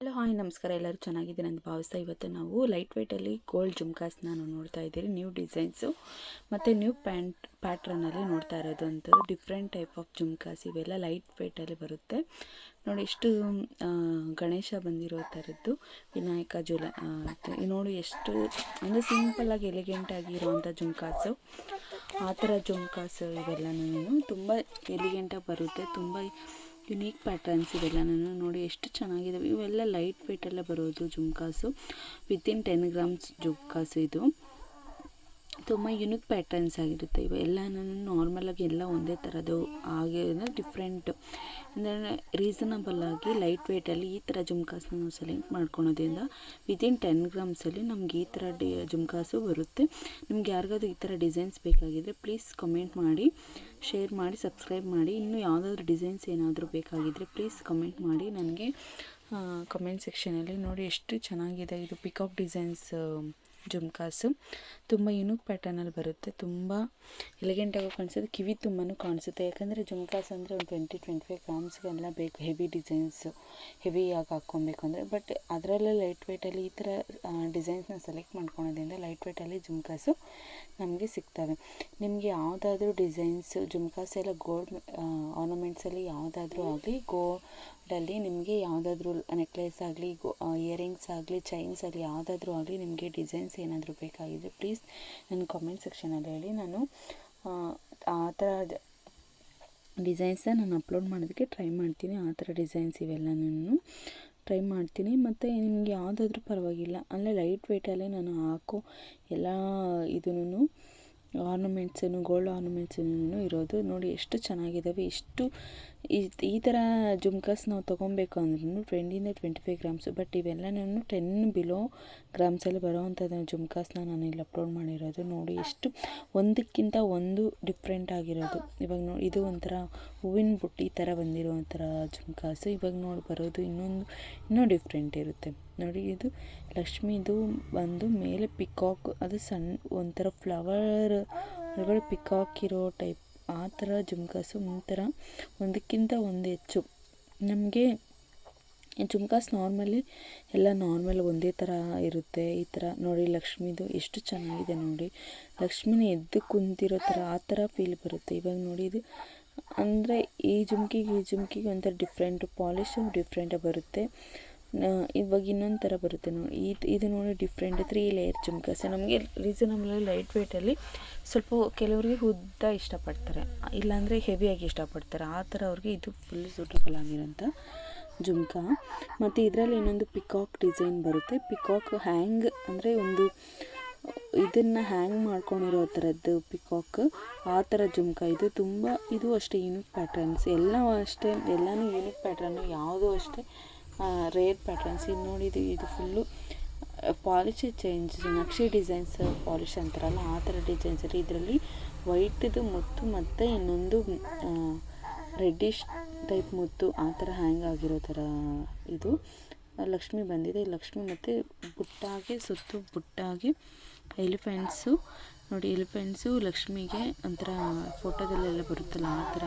Hello, hi, ನಮಸ್ಕಾರ. ಎಲ್ಲರೂ ಚೆನ್ನಾಗಿದ್ದೀನಿ ಅಂತ ಭಾವಿಸ್ತಾ ಇವತ್ತು ನಾವು ಲೈಟ್ ವೆಯ್ಟಲ್ಲಿ ಗೋಲ್ಡ್ ಜುಮ್ಕಾಸ್ನ ನಾವು ನೋಡ್ತಾ ಇದ್ದೀರಿ. ನ್ಯೂ ಡಿಸೈನ್ಸು ಮತ್ತು ನ್ಯೂ ಪ್ಯಾಂಟ್ ಪ್ಯಾಟ್ರನಲ್ಲಿ ನೋಡ್ತಾ ಇರೋದು ಅಂಥದ್ದು ಡಿಫ್ರೆಂಟ್ ಟೈಪ್ ಆಫ್ ಜುಮ್ಕಾಸ್ ಇವೆಲ್ಲ ಲೈಟ್ ವೆಯ್ಟಲ್ಲಿ ಬರುತ್ತೆ. ನೋಡಿ ಎಷ್ಟು ಗಣೇಶ ಬಂದಿರೋ ಥರದ್ದು ವಿನಾಯಕ ಜುಲ ನೋಡಿ ಎಷ್ಟು, ಅಂದರೆ ಸಿಂಪಲ್ಲಾಗಿ ಎಲಿಗೆಂಟ್ ಆಗಿರುವಂಥ ಜುಮ್ಕಾಸು ಆ ಥರ ಜುಮ್ಕಾಸು ಇವೆಲ್ಲನೂ ತುಂಬ ಎಲಿಗೆಂಟಾಗಿ ಬರುತ್ತೆ. ತುಂಬ ಯುನೀಕ್ ಪ್ಯಾಟರ್ನ್ಸ್ ಇದೆಲ್ಲ ನಾನು ನೋಡಿ ಎಷ್ಟು ಚೆನ್ನಾಗಿದ್ದಾವೆ ಇವೆಲ್ಲ ಲೈಟ್ ವೆಯ್ಟಲ್ಲೇ ಬರೋದು jhumkas. Within ten grams jhumkas ಇದು. ತುಂಬ ಯುನಿಕ್ ಪ್ಯಾಟರ್ನ್ಸ್ ಆಗಿರುತ್ತೆ. ಇವು ಎಲ್ಲನೂ ನಾರ್ಮಲಾಗಿ ಎಲ್ಲ ಒಂದೇ ಥರದ್ದು ಹಾಗೆ ಡಿಫ್ರೆಂಟ್ ಅಂದರೆ ರೀಸನಬಲ್ ಆಗಿ ಲೈಟ್ ವೆಯ್ಟಲ್ಲಿ ಈ ಥರ ಜುಮ್ಕಾಸನ್ನ ನಾವು ಸೆಲೆಕ್ಟ್ ಮಾಡ್ಕೊಳೋದ್ರಿಂದ ವಿತಿನ್ ಟೆನ್ ಗ್ರಾಮ್ಸಲ್ಲಿ ನಮ್ಗೆ ಈ ಥರ ಡಿ ಜುಮ್ಕಾಸು ಬರುತ್ತೆ. ನಿಮ್ಗೆ ಯಾರಿಗಾದ್ರೂ ಈ ಥರ ಡಿಸೈನ್ಸ್ ಬೇಕಾಗಿದ್ದರೆ ಪ್ಲೀಸ್ ಕಮೆಂಟ್ ಮಾಡಿ ಶೇರ್ ಮಾಡಿ ಸಬ್ಸ್ಕ್ರೈಬ್ ಮಾಡಿ. ಇನ್ನೂ ಯಾವುದಾದ್ರೂ ಡಿಸೈನ್ಸ್ ಏನಾದರೂ ಬೇಕಾಗಿದ್ದರೆ ಪ್ಲೀಸ್ ಕಮೆಂಟ್ ಮಾಡಿ. ನನಗೆ ಕಮೆಂಟ್ ಸೆಕ್ಷನಲ್ಲಿ ನೋಡಿ ಎಷ್ಟು ಚೆನ್ನಾಗಿದೆ ಇದು ಪಿಕಾಕ್ ಡಿಸೈನ್ಸ್ ಜುಮ್ಕಾಸು ತುಂಬ ಯುನೀಕ್ ಪ್ಯಾಟರ್ನಲ್ಲಿ ಬರುತ್ತೆ. ತುಂಬ ಎಲಿಗೆಂಟಾಗಿ ಕಾಣಿಸುತ್ತೆ. ಕಿವಿ ತುಂಬಾ ಕಾಣಿಸುತ್ತೆ. ಯಾಕಂದರೆ ಜುಮ್ಕಾಸ್ ಅಂದರೆ ಒಂದು ಟ್ವೆಂಟಿ ಟ್ವೆಂಟಿ ಫೈವ್ ಗ್ರಾಮ್ಸ್ಗೆಲ್ಲ ಬೇಕು. ಹೆವಿ ಡಿಸೈನ್ಸು ಹೆವಿಯಾಗಿ ಹಾಕ್ಕೊಬೇಕು ಅಂದರೆ. ಬಟ್ ಅದರಲ್ಲೇ ಲೈಟ್ ವೆಯ್ಟಲ್ಲಿ ಈ ಥರ ಡಿಸೈನ್ಸ್ನ ಸೆಲೆಕ್ಟ್ ಮಾಡ್ಕೊಳೋದ್ರಿಂದ ಲೈಟ್ ವೆಯ್ಟಲ್ಲಿ ಜುಮ್ಕಾಸು ನಮಗೆ ಸಿಗ್ತವೆ. ನಿಮಗೆ ಯಾವುದಾದ್ರೂ ಡಿಸೈನ್ಸು ಜುಮ್ಕಾಸ್ ಎಲ್ಲ ಗೋಲ್ಡ್ ಆರ್ನಮೆಂಟ್ಸಲ್ಲಿ ಯಾವುದಾದ್ರೂ ಆಗಲಿ ಗೋಲ್ಡಲ್ಲಿ ನಿಮಗೆ ಯಾವುದಾದ್ರೂ ನೆಕ್ಲೆಸ್ ಆಗಲಿ, ಗೋ ಇಯರಿಂಗ್ಸ್ ಆಗಲಿ ಚೈನ್ಸ್ ಆಗಲಿ, ಯಾವುದಾದ್ರೂ ಆಗಲಿ ನಿಮಗೆ ಡಿಸೈನ್ಸ್ ಏನಾದರೂ ಬೇಕಾಗಿದ್ದರೆ ಪ್ಲೀಸ್ ನನ್ನ ಕಾಮೆಂಟ್ ಸೆಕ್ಷನಲ್ಲಿ ಹೇಳಿ. ನಾನು ಆ, ಥರ ಡಿಸೈನ್ಸ್ನ ನಾನು ಅಪ್ಲೋಡ್ ಮಾಡೋದಕ್ಕೆ ಟ್ರೈ ಮಾಡ್ತೀನಿ. ಆ ಥರ ಡಿಸೈನ್ಸ್ ಇವೆಲ್ಲನೂ ಟ್ರೈ ಮಾಡ್ತೀನಿ. ಮತ್ತು ನಿಮಗೆ ಯಾವುದಾದ್ರೂ ಪರವಾಗಿಲ್ಲ. ಅಂದರೆ ಲೈಟ್ ವೆಯ್ಟಲ್ಲೇ ನಾನು ಹಾಕೋ ಎಲ್ಲ ಇದನ್ನು ಆರ್ನಮೆಂಟ್ಸನ್ನು ಗೋಲ್ಡ್ ಆರ್ನಮೆಂಟ್ಸನ್ನು ಇರೋದು ನೋಡಿ ಎಷ್ಟು ಚೆನ್ನಾಗಿದ್ದಾವೆ ಎಷ್ಟು ಈ ಈ ಥರ ಜುಮ್ಕಾಸ್ ನಾವು ತೊಗೊಬೇಕು ಅಂದ್ರೂ ಟ್ವೆಂಟಿಯಿಂದ ಟ್ವೆಂಟಿ ಫೈವ್ ಗ್ರಾಮ್ಸು, ಬಟ್ ಇವೆಲ್ಲನೂ ಟೆನ್ ಬಿಲೋ ಗ್ರಾಮ್ಸಲ್ಲಿ ಬರೋವಂಥದ್ದು ಜುಮ್ಕಾಸ್ನ ನಾನು ಇಲ್ಲಿ ಅಪ್ಲೋಡ್ ಮಾಡಿರೋದು. ನೋಡಿ, ಎಷ್ಟು ಒಂದಕ್ಕಿಂತ ಒಂದು ಡಿಫ್ರೆಂಟ್ ಆಗಿರೋದು. ಇವಾಗ ನೋಡಿ, ಇದು ಒಂಥರ ಹೂವಿನ ಬುಟ್ಟಿ ಥರ ಬಂದಿರೋ ಜುಮ್ಕಾಸು ಇವಾಗ ನೋಡಿ, ಬರೋದು ಇನ್ನೊಂದು, ಇನ್ನೂ ಡಿಫ್ರೆಂಟ್ ಇರುತ್ತೆ. ನೋಡಿ, ಇದು ಲಕ್ಷ್ಮಿದು ಬಂದು ಮೇಲೆ ಪಿಕಾಕ್ ಅದು ಸಣ್ಣ ಒಂಥರ ಫ್ಲವರ್ ಒಳಗಡೆ ಪಿಕಾಕ್ ಇರೋ ಟೈಪ್ ಆ ಥರ ಜುಮ್ಕಾಸು ಒಂಥರ ಒಂದಕ್ಕಿಂತ ಒಂದು ಹೆಚ್ಚು. ನಮಗೆ ಜುಮ್ಕಾಸ್ ನಾರ್ಮಲಿ ಎಲ್ಲ ನಾರ್ಮಲ್ ಒಂದೇ ಥರ ಇರುತ್ತೆ. ಈ ಥರ ನೋಡಿ ಲಕ್ಷ್ಮಿದು ಎಷ್ಟು ಚೆನ್ನಾಗಿದೆ ನೋಡಿ. ಲಕ್ಷ್ಮಿನ ಎದ್ದು ಕುಂತಿರೋ ಥರ ಆ ಥರ ಫೀಲ್ ಬರುತ್ತೆ. ಇವಾಗ ನೋಡಿ ಇದು ಅಂದರೆ ಈ ಜುಮ್ಕಿಗೆ ಈ ಜುಮ್ಕಿಗೆ ಒಂಥರ ಡಿಫ್ರೆಂಟ್ ಪಾಲಿಶು ಡಿಫ್ರೆಂಟಾಗಿ ಬರುತ್ತೆ. ಇವಾಗ ಇನ್ನೊಂದು ಥರ ಬರುತ್ತೆ ನೋಡಿ. ಇದು ಇದು ನೋಡಿ ಡಿಫ್ರೆಂಟ್ ತ್ರೀ ಲೇಯರ್ ಜುಮ್ಕಾಸ್ ನಮಗೆ ರೀಸನಬಲ್ ಲೈಟ್ ವೇಟಲ್ಲಿ ಸ್ವಲ್ಪ ಕೆಲವರಿಗೆ ಉದ್ದ ಇಷ್ಟಪಡ್ತಾರೆ. ಇಲ್ಲಾಂದರೆ ಹೆವಿಯಾಗಿ ಇಷ್ಟಪಡ್ತಾರೆ. ಆ ಥರ ಅವ್ರಿಗೆ ಇದು ಫುಲ್ ಸೂಟಬಲ್ ಆಗಿರೋಂಥ ಜುಮ್ಕಾ. ಮತ್ತು ಇದರಲ್ಲಿ ಇನ್ನೊಂದು ಪಿಕಾಕ್ ಡಿಸೈನ್ ಬರುತ್ತೆ. ಪಿಕಾಕ್ ಹ್ಯಾಂಗ್ ಅಂದರೆ ಒಂದು, ಇದನ್ನು ಹ್ಯಾಂಗ್ ಮಾಡ್ಕೊಂಡಿರೋ ಥರದ್ದು ಪಿಕಾಕ್ ಆ ಥರ ಜುಮ್ಕ ಇದು. ತುಂಬ, ಇದು ಅಷ್ಟೇ ಯೂನಿಕ್ ಪ್ಯಾಟರ್ನ್ಸ್ ಎಲ್ಲ ಅಷ್ಟೇ, ಎಲ್ಲನೂ ಯೂನಿಕ್ ಪ್ಯಾಟ್ರನ್ನು ಯಾವುದೂ ಅಷ್ಟೇ ರೇರ್ ಪ್ಯಾಟರ್ನ್ಸ್ ಇದು ನೋಡಿದ್ದು ಇದು full polish change nakshi designs polish ಅಂತಾರಲ್ಲ, ಆ ಥರ ಡಿಸೈನ್ಸಲ್ಲಿ ಇದರಲ್ಲಿ ವೈಟ್ದು ಮುತ್ತು ಮತ್ತು ಇನ್ನೊಂದು ರೆಡ್ಡಿಶ್ ಟೈಪ್ ಮುತ್ತು, ಆ ಥರ ಹ್ಯಾಂಗ್ ಆಗಿರೋ ಥರ ಇದು. ಲಕ್ಷ್ಮಿ ಬಂದಿದೆ. ಲಕ್ಷ್ಮಿ ಮತ್ತು ಬುಟ್ಟಾಗಿ ಸುತ್ತು ಬುಟ್ಟಾಗಿ ಎಲಿಫೆಂಟ್ಸು ನೋಡಿ ಎಲಿಫೆಂಟ್ಸು ಲಕ್ಷ್ಮಿಗೆ ಒಂಥರ ಫೋಟೋದಲ್ಲೆಲ್ಲ ಬರುತ್ತಲ್ಲ ಆ ಥರ.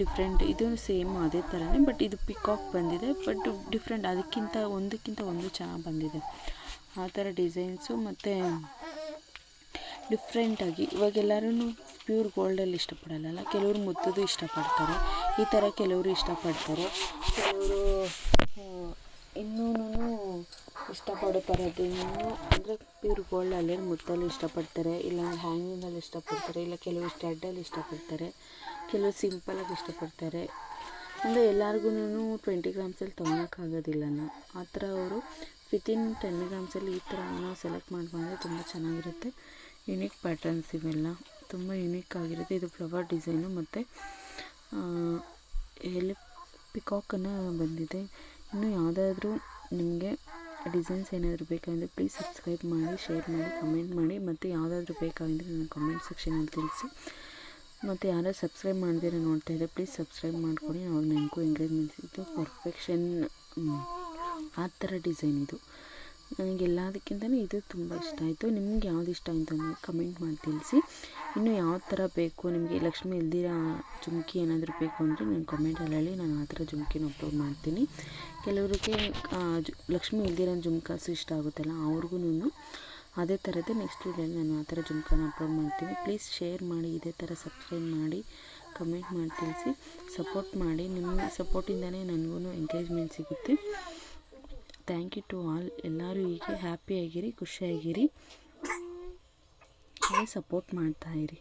ಡಿಫ್ರೆಂಟ್, ಇದು ಸೇಮ್ ಅದೇ ಥರನೇ, ಬಟ್ ಇದು ಪಿಕಾಕ್ ಬಂದಿದೆ, ಬಟ್ ಡಿಫ್ರೆಂಟ್, ಅದಕ್ಕಿಂತ ಒಂದಕ್ಕಿಂತ ಒಂದು ಚೆನ್ನಾಗಿ ಬಂದಿದೆ. ಆ ಥರ ಡಿಸೈನ್ಸು ಮತ್ತು ಡಿಫ್ರೆಂಟಾಗಿ ಇವಾಗ ಎಲ್ಲರೂ ಪ್ಯೂರ್ ಗೋಲ್ಡಲ್ಲಿ ಇಷ್ಟಪಡಲ್ಲ ಕೆಲವರು ಮುತ್ತದು ಇಷ್ಟಪಡ್ತಾರೆ. ಈ ಥರ ಕೆಲವರು ಇಷ್ಟಪಡ್ತಾರೆ. ಕೆಲವರು ಇನ್ನೂ ಇಷ್ಟಪಡುತ್ತಾರೆ. ಅದು ಇನ್ನೂ ಅಂದರೆ ಪ್ಯೂರ್ ಗೋಲ್ಡ್ ಅಲ್ಲಿ ಮುತ್ತಲ್ಲಿ ಇಷ್ಟಪಡ್ತಾರೆ, ಇಲ್ಲ ಹ್ಯಾಂಗಿಂಗಲ್ಲಿ ಇಷ್ಟಪಡ್ತಾರೆ, ಇಲ್ಲ ಕೆಲವು ಸ್ಟಡ್ಡಲ್ಲಿ ಇಷ್ಟಪಡ್ತಾರೆ, ಕೆಲವು ಸಿಂಪಲಾಗಿ ಇಷ್ಟಪಡ್ತಾರೆ. ಅಂದರೆ ಎಲ್ಲರಿಗೂ ಟ್ವೆಂಟಿ ಗ್ರಾಮ್ಸಲ್ಲಿ ತೊಗೊಳಕ್ಕಾಗೋದಿಲ್ಲನ ಆ ಥರ ಅವರು ವಿತಿನ್ ಟೆನ್ ಗ್ರಾಮ್ಸಲ್ಲಿ ಈ ಥರ ನಾವು ಸೆಲೆಕ್ಟ್ ಮಾಡ್ಕೊಂಡ್ರೆ ತುಂಬ ಚೆನ್ನಾಗಿರುತ್ತೆ. ಯುನೀಕ್ ಪ್ಯಾಟರ್ನ್ಸ್ ಇವೆಲ್ಲ. ತುಂಬ ಯುನೀಕ್ ಆಗಿರುತ್ತೆ. ಇದು ಫ್ಲವರ್ ಡಿಸೈನು ಮತ್ತು ಎಲ್ಲಿ ಪಿಕಾಕನ್ನು ಬಂದಿದೆ. ಇನ್ನು ಯಾವುದಾದ್ರೂ ನಿಮಗೆ ಡಿಸೈನ್ಸ್ ಏನಾದರೂ ಬೇಕಾದರೆ ಪ್ಲೀಸ್ ಸಬ್ಸ್ಕ್ರೈಬ್ ಮಾಡಿ ಶೇರ್ ಮಾಡಿ ಕಮೆಂಟ್ ಮಾಡಿ ಮತ್ತು ಯಾವುದಾದ್ರೂ ಬೇಕಾಗಿದ್ದರೆ ನನ್ನ ಕಮೆಂಟ್ ಸೆಕ್ಷನಲ್ಲಿ ತಿಳಿಸಿ. ಮತ್ತು ಯಾರು ಸಬ್ಸ್ಕ್ರೈಬ್ ಮಾಡದಿರೋ ನೋಡ್ತಾ ಇದ್ದರೆ ಪ್ಲೀಸ್ ಸಬ್ಸ್ಕ್ರೈಬ್ ಮಾಡಿಕೊಡಿ. ಅವಾಗ ನನಗೂ ಎಂಕರೇಜ್ಮೆಂಟ್ ಇದು. ಪರ್ಫೆಕ್ಷನ್ ಆ ಥರ ಡಿಸೈನ್ ಇದು. ನನಗೆ ಎಲ್ಲದಕ್ಕಿಂತಲೂ ಇದು ತುಂಬ ಇಷ್ಟ. ಆಯಿತು, ನಿಮ್ಗೆ ಯಾವ್ದು ಇಷ್ಟ ಆಯಿತು ಕಮೆಂಟ್ ಮಾಡಿ ತಿಳಿಸಿ. ಇನ್ನು ಯಾವ ಥರ ಬೇಕು, ನಿಮಗೆ ಲಕ್ಷ್ಮಿ ಇಲ್ದಿರ ಜುಮಕಿ ಏನಾದರೂ ಬೇಕು ಅಂದರೆ ನಾನು ಕಮೆಂಟಲ್ಲಿ ನಾನು ಆ ಥರ ಜುಮ್ಕಿನ ಅಪ್ಲೋಡ್ ಮಾಡ್ತೀನಿ. ಕೆಲವರಿಗೆ ಲಕ್ಷ್ಮಿ ಇಲ್ದಿರೋ ಜುಮ್ಕಾಸು ಇಷ್ಟ ಆಗುತ್ತಲ್ಲ, ಅವ್ರಿಗೂ ಅದೇ ಥರದ್ದು ನೆಕ್ಸ್ಟ್ ವೀಡಿಯೋಲಿ ನಾನು ಆ ಥರ ಜುಮ್ಕಾನ ಅಪ್ಲೋಡ್ ಮಾಡ್ತೀನಿ. ಪ್ಲೀಸ್ ಶೇರ್ ಮಾಡಿ, ಇದೇ ಥರ ಸಬ್ಸ್ಕ್ರೈಬ್ ಮಾಡಿ ಕಮೆಂಟ್ ಮಾಡಿ, ತಿಳಿಸಿ ಸಪೋರ್ಟ್ ಮಾಡಿ. ನಿಮ್ಮ ಸಪೋರ್ಟಿಂದನೇ ನನಗೂ ಎಂಕರೇಜ್ಮೆಂಟ್ ಸಿಗುತ್ತೆ. ಥ್ಯಾಂಕ್ ಯು ಟು ಆಲ್ ಎಲ್ಲರೂ ಹೀಗೆ ಹ್ಯಾಪಿಯಾಗಿರಿ ಖುಷಿಯಾಗಿರಿ ಸಪೋರ್ಟ್ ಮಾಡ್ತಾಯಿರಿ